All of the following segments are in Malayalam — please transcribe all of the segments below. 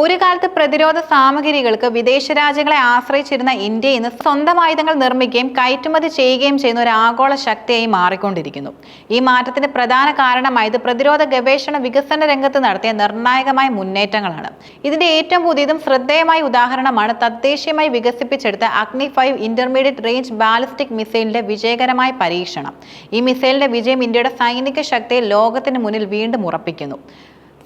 ഒരു കാലത്ത് പ്രതിരോധ സാമഗ്രികൾക്ക് വിദേശ രാജ്യങ്ങളെ ആശ്രയിച്ചിരുന്ന ഇന്ത്യ ഇന്ന് സ്വന്തം ആയുധങ്ങൾ നിർമ്മിക്കുകയും കയറ്റുമതി ചെയ്യുകയും ചെയ്യുന്ന ഒരു ആഗോള ശക്തിയായി മാറിക്കൊണ്ടിരിക്കുന്നു. ഈ മാറ്റത്തിന് പ്രധാന കാരണമായത് പ്രതിരോധ ഗവേഷണ വികസന രംഗത്ത് നടത്തിയ നിർണായകമായ മുന്നേറ്റങ്ങളാണ്. ഇതിന്റെ ഏറ്റവും പുതിയതും ശ്രദ്ധേയമായ ഉദാഹരണമാണ് തദ്ദേശീയമായി വികസിപ്പിച്ചെടുത്ത Agni five intermediate range ballistic മിസൈലിന്റെ വിജയകരമായ പരീക്ഷണം. ഈ മിസൈലിന്റെ വിജയം ഇന്ത്യയുടെ സൈനിക ശക്തിയെ ലോകത്തിന് മുന്നിൽ വീണ്ടും ഉറപ്പിക്കുന്നു.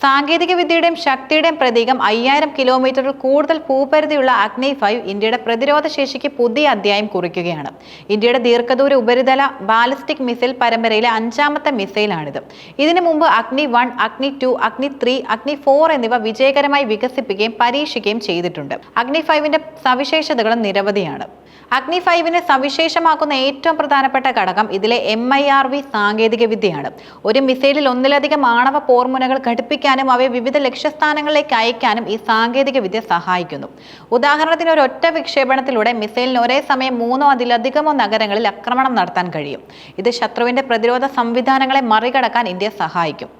സാങ്കേതിക വിദ്യയുടെയും ശക്തിയുടെയും പ്രതീകം അയ്യായിരം കിലോമീറ്ററിൽ കൂടുതൽ ഭൂപരിധിയുള്ള അഗ്നി ഫൈവ് ഇന്ത്യയുടെ പ്രതിരോധ ശേഷിക്ക് പുതിയ അധ്യായം കുറിക്കുകയാണ്. ഇന്ത്യയുടെ ദീർഘദൂര ഉപരിതല ബാലിസ്റ്റിക് മിസൈൽ പരമ്പരയിലെ അഞ്ചാമത്തെ മിസൈലാണിത്. ഇതിനു മുമ്പ് അഗ്നി വൺ അഗ്നി ടു അഗ്നി ത്രീ അഗ്നി ഫോർ എന്നിവ വിജയകരമായി വികസിപ്പിക്കുകയും പരീക്ഷിക്കുകയും ചെയ്തിട്ടുണ്ട്. അഗ്നി ഫൈവിന്റെ സവിശേഷതകളും നിരവധിയാണ്. അഗ്നി ഫൈവിനെ സവിശേഷമാക്കുന്ന ഏറ്റവും പ്രധാനപ്പെട്ട ഘടകം ഇതിലെ എം ഐ ആർ വി സാങ്കേതിക വിദ്യയാണ് ഒരു മിസൈലിൽ ഒന്നിലധികം ആണവ പോർമുനകൾ ഘടിപ്പിക്കാനും അവയെ വിവിധ ലക്ഷ്യസ്ഥാനങ്ങളിലേക്ക് അയക്കാനും ഈ സാങ്കേതിക വിദ്യ സഹായിക്കുന്നു. ഉദാഹരണത്തിന് ഒരു ഒറ്റ വിക്ഷേപണത്തിലൂടെ മിസൈലിന് ഒരേ സമയം മൂന്നോ അതിലധികമോ നഗരങ്ങളിൽ ആക്രമണം നടത്താൻ കഴിയും. ഇത് ശത്രുവിന്റെ പ്രതിരോധ സംവിധാനങ്ങളെ മറികടക്കാൻ ഇന്ത്യ സഹായിക്കും.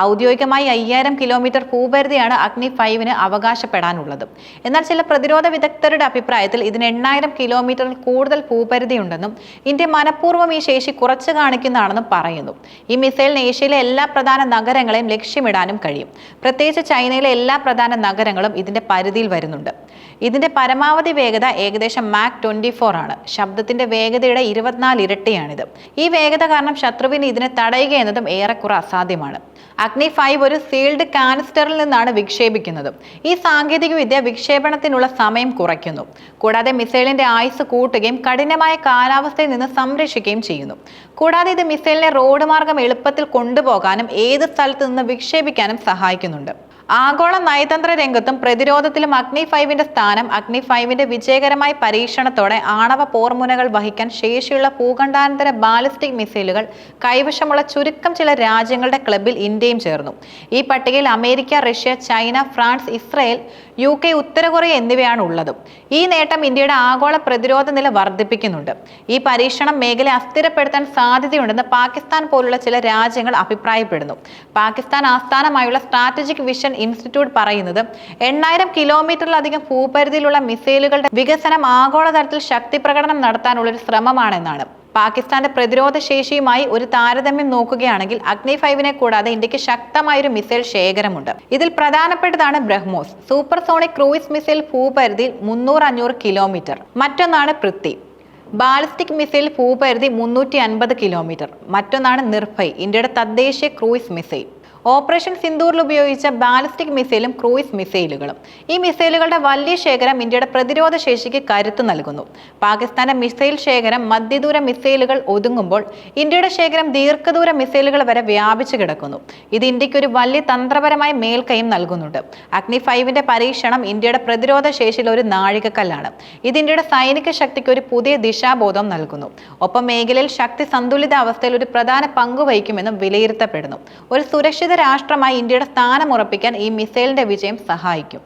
ഔദ്യോഗികമായി അയ്യായിരം കിലോമീറ്റർ ഭൂപരിധിയാണ് അഗ്നി ഫൈവിന് അവകാശപ്പെടാനുള്ളത്. എന്നാൽ ചില പ്രതിരോധ വിദഗ്ധരുടെ അഭിപ്രായത്തിൽ ഇതിന് എണ്ണായിരം കിലോമീറ്ററിൽ കൂടുതൽ ഭൂപരിധിയുണ്ടെന്നും ഇന്ത്യ മനഃപൂർവം ഈ ശേഷി കുറച്ചു കാണിക്കുന്നതാണെന്നും പറയുന്നു. ഈ മിസൈലിന് ഏഷ്യയിലെ എല്ലാ പ്രധാന നഗരങ്ങളെയും ലക്ഷ്യമിടാനും കഴിയും. പ്രത്യേകിച്ച് ചൈനയിലെ എല്ലാ പ്രധാന നഗരങ്ങളും ഇതിന്റെ പരിധിയിൽ വരുന്നുണ്ട്. ഇതിന്റെ പരമാവധി വേഗത ഏകദേശം മാക് ട്വന്റി ഫോർ ആണ്. ശബ്ദത്തിന്റെ വേഗതയുടെ ഇരുപത്തിനാല് ഇരട്ടിയാണിത്. ഈ വേഗത കാരണം ശത്രുവിന് ഇതിനെ തടയുക എന്നതും ഏറെക്കുറെ അസാധ്യമാണ്. അഗ്നി ഫൈവ് ഒരു സീൽഡ് കാനിസ്റ്ററിൽ നിന്നാണ് വിക്ഷേപിക്കുന്നത്. ഈ സാങ്കേതിക വിദ്യ വിക്ഷേപണത്തിനുള്ള സമയം കുറയ്ക്കുന്നു. കൂടാതെ മിസൈലിന്റെ ആയുസ് കൂട്ടുകയും കഠിനമായ കാലാവസ്ഥയിൽ നിന്ന് സംരക്ഷിക്കുകയും ചെയ്യുന്നു. കൂടാതെ ഇത് മിസൈലിനെ റോഡ് മാർഗം എളുപ്പത്തിൽ കൊണ്ടുപോകാനും ഏത് സ്ഥലത്തു നിന്ന് വിക്ഷേപിക്കാനും സഹായിക്കുന്നുണ്ട്. ആഗോള നയതന്ത്ര രംഗത്തും പ്രതിരോധത്തിലും അഗ്നി ഫൈവിന്റെ സ്ഥാനം അഗ്നി ഫൈവിന്റെ വിജയകരമായ പരീക്ഷണത്തോടെ ആണവ പോർമുനകൾ വഹിക്കാൻ ശേഷിയുള്ള ഭൂഖണ്ഡാനന്തര ബാലിസ്റ്റിക് മിസൈലുകൾ കൈവശമുള്ള ചുരുക്കം ചില രാജ്യങ്ങളുടെ ക്ലബിൽ ഇന്ത്യയും ചേർന്നു. ഈ പട്ടികയിൽ America Russia China France Israel U K ഉത്തര കൊറിയ എന്നിവയാണ് ഉള്ളത്. ഈ നേട്ടം ഇന്ത്യയുടെ ആഗോള പ്രതിരോധ നില വർദ്ധിപ്പിക്കുന്നുണ്ട്. ഈ പരീക്ഷണം മേഖല അസ്ഥിരപ്പെടുത്താൻ സാധ്യതയുണ്ടെന്ന് പാകിസ്ഥാൻ പോലുള്ള ചില രാജ്യങ്ങൾ അഭിപ്രായപ്പെടുന്നു. പാകിസ്ഥാൻ ആസ്ഥാനമായുള്ള സ്ട്രാറ്റജിക് വിഷൻ ഇൻസ്റ്റിറ്റ്യൂട്ട് പറയുന്നത്. എണ്ണായിരം കിലോമീറ്ററിലധികം ഭൂപരിധിയിലുള്ള മിസൈലുകളുടെ വികസനം ആഗോളതലത്തിൽ ശക്തി പ്രകടനം നടത്താനുള്ള ഒരു ശ്രമമാണെന്നാണ്. പാകിസ്ഥാന്റെ പ്രതിരോധ ശേഷിയുമായി ഒരു താരതമ്യം നോക്കുകയാണെങ്കിൽ അഗ്നി ഫൈവിനെ കൂടാതെ ഇന്ത്യയ്ക്ക് ശക്തമായൊരു മിസൈൽ ശേഖരമുണ്ട്. ഇതിൽ പ്രധാനപ്പെട്ടതാണ് ബ്രഹ്മോസ്. സൂപ്പർസോണിക് ക്രൂയിസ് മിസൈൽ ഭൂപരിധി മുന്നൂറ് അഞ്ഞൂറ് കിലോമീറ്റർ. മറ്റൊന്നാണ് പൃഥ്വി. ബാലിസ്റ്റിക് മിസൈൽ ഭൂപരിധി മുന്നൂറ്റി അൻപത് കിലോമീറ്റർ. മറ്റൊന്നാണ് നിർഭയ് ഇന്ത്യയുടെ തദ്ദേശീയ ക്രൂയിസ് മിസൈൽ. ഓപ്പറേഷൻ സിന്ദൂറിൽ ഉപയോഗിച്ച ബാലിസ്റ്റിക് മിസൈലും ക്രൂയിസ് മിസൈലുകളും. ഈ മിസൈലുകളുടെ വലിയ ശേഖരം ഇന്ത്യയുടെ പ്രതിരോധ ശേഷിക്ക് കരുത്ത് നൽകുന്നു. പാകിസ്ഥാന്റെ മിസൈൽ ശേഖരം മധ്യദൂര മിസൈലുകൾ ഒതുങ്ങുമ്പോൾ ഇന്ത്യയുടെ ശേഖരം ദീർഘദൂര മിസൈലുകൾ വരെ വ്യാപിച്ചു കിടക്കുന്നു. ഇത് ഇന്ത്യയ്ക്ക് ഒരു വലിയ തന്ത്രപരമായ മേൽക്കൈയും നൽകുന്നുണ്ട്. അഗ്നി ഫൈവിന്റെ പരീക്ഷണം ഇന്ത്യയുടെ പ്രതിരോധ ശേഷിയിൽ ഒരു നാഴികക്കല്ലാണ്. ഇത് ഇന്ത്യയുടെ സൈനിക ശക്തിക്ക് ഒരു പുതിയ ദിശാബോധം നൽകുന്നു. ഒപ്പം മേഖലയിൽ ശക്തി സന്തുലിതാവസ്ഥയിൽ ഒരു പ്രധാന പങ്ക് വഹിക്കുമെന്നും വിലയിരുത്തപ്പെടുന്നു. ഒരു സുരക്ഷിത രാഷ്ട്രമായി ഇന്ത്യയുടെ സ്ഥാനം ഉറപ്പിക്കാൻ ഈ മിസൈലിന്റെ വിജയം സഹായിക്കും.